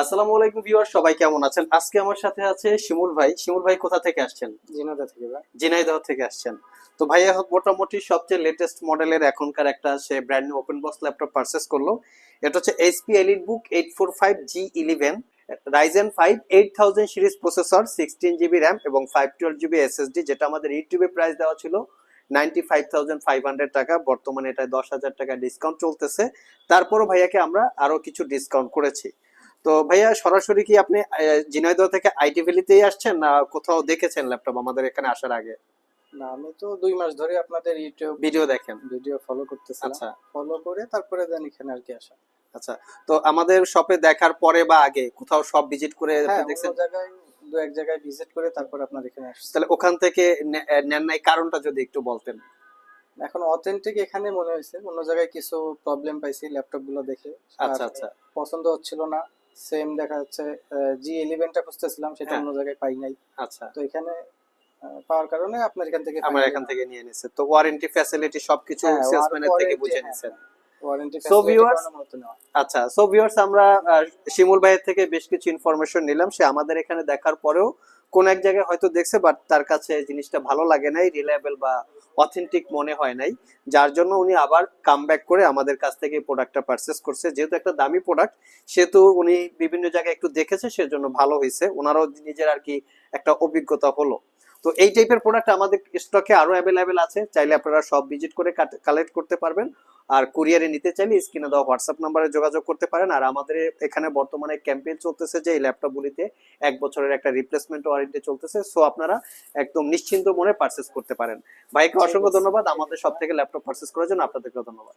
আসসালামু আলাইকুম ভিউয়ার সবাই কেমন আছেন? আজকে আমার সাথে আছে শিমুল ভাই। শিমুল ভাই কোথা থেকে আসছেন? জিনাদা থেকে ভাই। ঝিনাইদহ থেকে আসছেন। তো ভাইয়া মোটামুটি সবচেয়ে লেটেস্ট মডেলের এখনকার একটা সে brand new open box laptop purchase করল। এটা হচ্ছে HP EliteBook eight four five G eleven Ryzen five eight thousand series processor sixteen GB RAM এবং ফাইভ টুয়েলভ জিবি এসএসডি যেটা আমাদের ইউটিউবে প্রাইস দেওয়া ছিল ninety five thousand five hundred টাকা। বর্তমানে এটা দশ হাজার টাকা ডিসকাউন্ট চলতেছে। তারপরও ভাইয়াকে আমরা আরও কিছু ডিসকাউন্ট করেছি। তো ভাইয়া সরাসরি কি আপনি ঝিনাইদহ থেকে আইটি ভ্যালিতেই আসছেন না কোথাও দেখেছেন ল্যাপটপ আমাদের এখানে আসার আগে? না আমি তো দুই মাস ধরে আপনাদের ইউটিউব ভিডিও দেখেন। ভিডিও ফলো করতেছিলাম। আচ্ছা। ফলো করে তারপরে দেন এখানে আর কি আসা। আচ্ছা তো আমাদের শপে দেখার পরে বা আগে কোথাও সব ভিজিট করে হ্যাঁ দেখছেন? জায়গায় দু এক জায়গায় ভিজিট করে তারপর আপনার এখানে আসছি। তাহলে ওখান থেকে নেন নাই কারণটা যদি একটু বলতেন। এখন অথেন্টিক এখানে মনে হয়েছে। অন্য জায়গায় কিছু প্রবলেম পাইছি ল্যাপটপগুলো দেখে আচ্ছা আচ্ছা। পছন্দ হচ্ছিল না। সেম দেখা যাচ্ছে জি ইলেভেনটা খুঁজতেছিলাম সেটা হ্যাঁ। অন্য জায়গায় পাই নাই। আচ্ছা। তো এখানে পাওয়ার কারণে আপনার এখান থেকে আমার এখান থেকে নিয়ে নিছে। তো ওয়ারেন্টি ফ্যাসিলিটি সবকিছু হ্যাঁ, সেলসম্যানের থেকে বুঝে হ্যাঁ, নিছেন। আচ্ছা সো ভিউয়ার্স আমরা শিমুল ভাইয়ের থেকে বেশ কিছু ইনফরমেশন নিলাম। সে আমাদের এখানে দেখার পরেও কোন এক জায়গায় হয়তো দেখছে বাট তার কাছে জিনিসটা ভালো লাগে নাই রিলায়েবল বা অথেন্টিক মনে হয় নাই। যার জন্য উনি আবার কাম করে আমাদের কাছ থেকে প্রোডাক্টটা পারচেস করছে। যেহেতু একটা দামি প্রোডাক্ট সেহেতু উনি বিভিন্ন জায়গায় একটু দেখেছে সেজন্য ভালো হয়েছে। ওনারও নিজের আর কি একটা অভিজ্ঞতা হলো। তো এই টাইপের প্রোডাক্ট আমাদের স্টকে আরও অ্যাভেলেবেল আছে। চাইলে আপনারা সব ভিজিট করে কালেক্ট করতে পারবেন। আর কুরিয়ারে নিতে চাইলে স্ক্রিনে দেওয়া হোয়াটসঅ্যাপ নাম্বারে যোগাযোগ করতে পারেন। আর আমাদের এখানে বর্তমানে ক্যাম্পেইন চলতেছে যে এই ল্যাপটপগুলিতে এক বছরের একটা রিপ্লেসমেন্ট ওয়ারেন্টি চলতেছে। সো আপনারা একদম নিশ্চিন্ত মনে পারচেস করতে পারেন। ভাইকে অসংখ্য ধন্যবাদ। আমাদের সব থেকে ল্যাপটপ পারচেস করার জন্য আপনাদেরকে ধন্যবাদ।